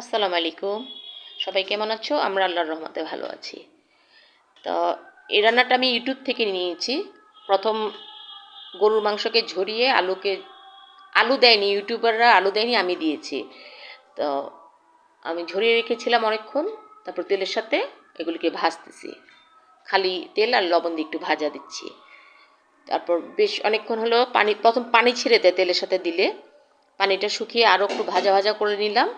আসসালামু আলাইকুম। সবাই কেমন আছো? আমরা আল্লাহর রহমতে ভালো আছি। তো এই রান্নাটা আমি ইউটিউব থেকে নিয়েছি। প্রথম গরুর মাংসকে ঝরিয়ে আলুকে, আলু দেয়নি, ইউটিউবাররা আলু দেয়নি, আমি দিয়েছি। তো আমি ঝরিয়ে রেখেছিলাম অনেকক্ষণ, তারপর তেলের সাথে এগুলিকে ভাজতেছি। খালি তেল আর লবণ দিয়ে একটু ভাজা দিচ্ছি। তারপর বেশ অনেকক্ষণ হলো পানি, প্রথম পানি ছেড়ে দেয় তেলের সাথে দিলে। পানিটা শুকিয়ে আরও একটু ভাজা ভাজা করে নিলাম।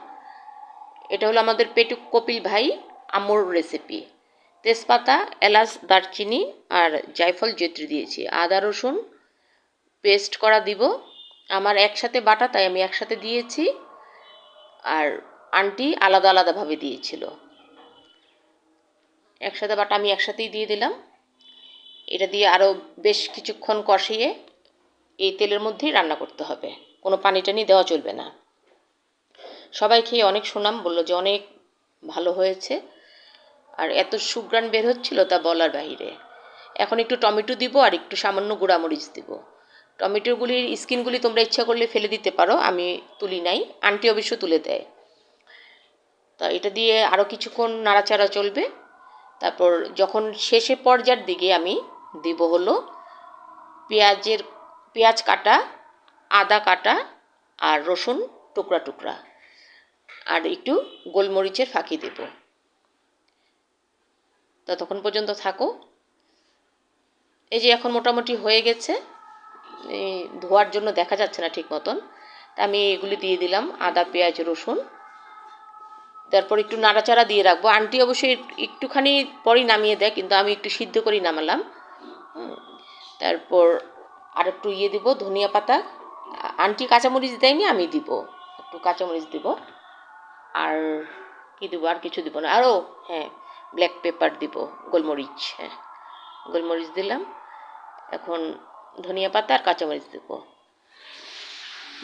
এটা হলো আমাদের পেটুক কপিল ভাই আমর রেসিপি তেজপাতা, এলাচ, দারচিনি আর জায়ফল জৈত্রী দিয়েছি। আদা, রসুন পেস্ট করা দিব। আমার একসাথে বাটা, তাই আমি একসাথে দিয়েছি। আর আন্টি আলাদা আলাদাভাবে দিয়েছিল। একসাথে বাটা আমি একসাথেই দিয়ে দিলাম। এটা দিয়ে আরও বেশ কিছুক্ষণ কষিয়ে এই তেলের মধ্যেই রান্না করতে হবে। কোনো পানি টানি দেওয়া চলবে না। সবাই খেয়ে অনেক সুনাম বলল যে অনেক ভালো হয়েছে। আর এত সুগ্রাণ বের হচ্ছিল তা বলার বাহিরে। এখন একটু টমেটো দিব আর একটু সামান্য গুঁড়ামরিচ দিব। টমেটোগুলির স্কিনগুলি তোমরা ইচ্ছা করলে ফেলে দিতে পারো, আমি তুলি নাই, আন্টি অবশ্য তুলে দেয়। তা এটা দিয়ে আরও কিছুক্ষণ নাড়াচাড়া চলবে। তারপর যখন শেষে পর্যায়ের দিকে আমি দিব হলো পেঁয়াজের, পেঁয়াজ কাটা, আদা কাটা আর রসুন টুকরা টুকরা। আর একটু গোলমরিচের ফাঁকি দেব। ততক্ষণ পর্যন্ত থাকো। এই যে এখন মোটামুটি হয়ে গেছে ধোয়ার জন্য দেখা যাচ্ছে না ঠিক মতন। তা আমি এগুলি দিয়ে দিলাম, আদা, পেঁয়াজ, রসুন। তারপর একটু নাড়াচাড়া দিয়ে রাখব। আন্টি অবশ্যই একটুখানি পরই নামিয়ে দেয়, কিন্তু আমি একটু সিদ্ধ করেই নামালাম। তারপর আর একটু ইয়ে দিব, ধনিয়া পাতা। আন্টি কাঁচামরিচ দেয়নি, আমি দিব। একটু কাঁচামরিচ দিব। আর কী দেবো? আর কিছু দিব না। আরও হ্যাঁ ব্ল্যাক পেপার দিব, গোলমরিচ হ্যাঁ। গোলমরিচ দিলাম। এখন ধনিয়া পাতা আর কাঁচামরিচ দেব।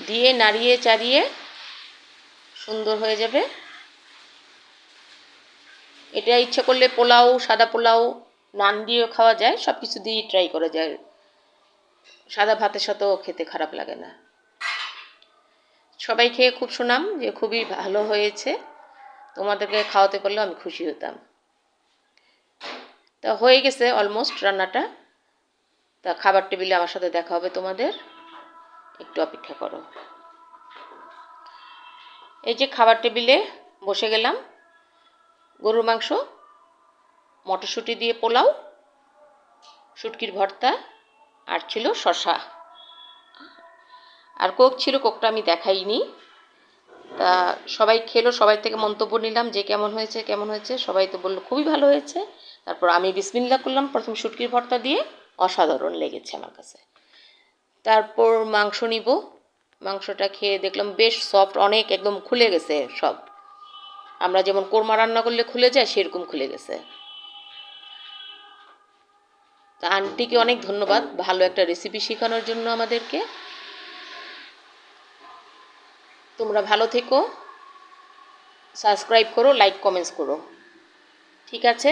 দিয়ে নাড়িয়ে চাড়িয়ে সুন্দর হয়ে যাবে। এটা ইচ্ছা করলে পোলাও, সাদা পোলাও, নান দিয়েও খাওয়া যায়। সব কিছু দিয়েই ট্রাই করা যায়। সাদা ভাতের সাথেও খেতে খারাপ লাগে না। সবাই খেয়ে খুব সুনাম যে খুবই ভালো হয়েছে। তোমাদেরকে খাওয়াতে পারলেও আমি খুশি হতাম। তা হয়ে গেছে অলমোস্ট রান্নাটা। তা খাবার টেবিলে আমার সাথে দেখা হবে তোমাদের। একটু অপেক্ষা করো। এই যে খাবার টেবিলে বসে গেলাম। গরুর মাংস, মটরশুঁটি দিয়ে পোলাও, শুটকির ভর্তা, আর ছিল শশা আর কোক ছিল, কোকটা আমি দেখাইনি। তা সবাই খেলো, সবাই থেকে মন্তব্য নিলাম যে কেমন হয়েছে কেমন হয়েছে, সবাই তো বলল খুবই ভালো হয়েছে। তারপর আমি বিসমিল্লা করলাম, প্রথম শুটকির ভর্তা দিয়ে অসাধারণ লেগেছে আমার কাছে। তারপর মাংস নিব। মাংসটা খেয়ে দেখলাম বেশ সফট অনেক একদম খুলে গেছে সব। আমরা যেমন কোরমা রান্না করলে খুলে যায়, সেরকম খুলে গেছে। তা আন্টিকে অনেক ধন্যবাদ, ভালো একটা রেসিপি শেখানোর জন্য আমাদেরকে। তোমরা ভালো থেকো। সাবস্ক্রাইব করো লাইক কমেন্টস করো। ঠিক আছে?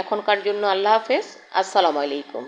এখনকার জন্য আল্লাহ হাফেজ। আসসালামু আলাইকুম।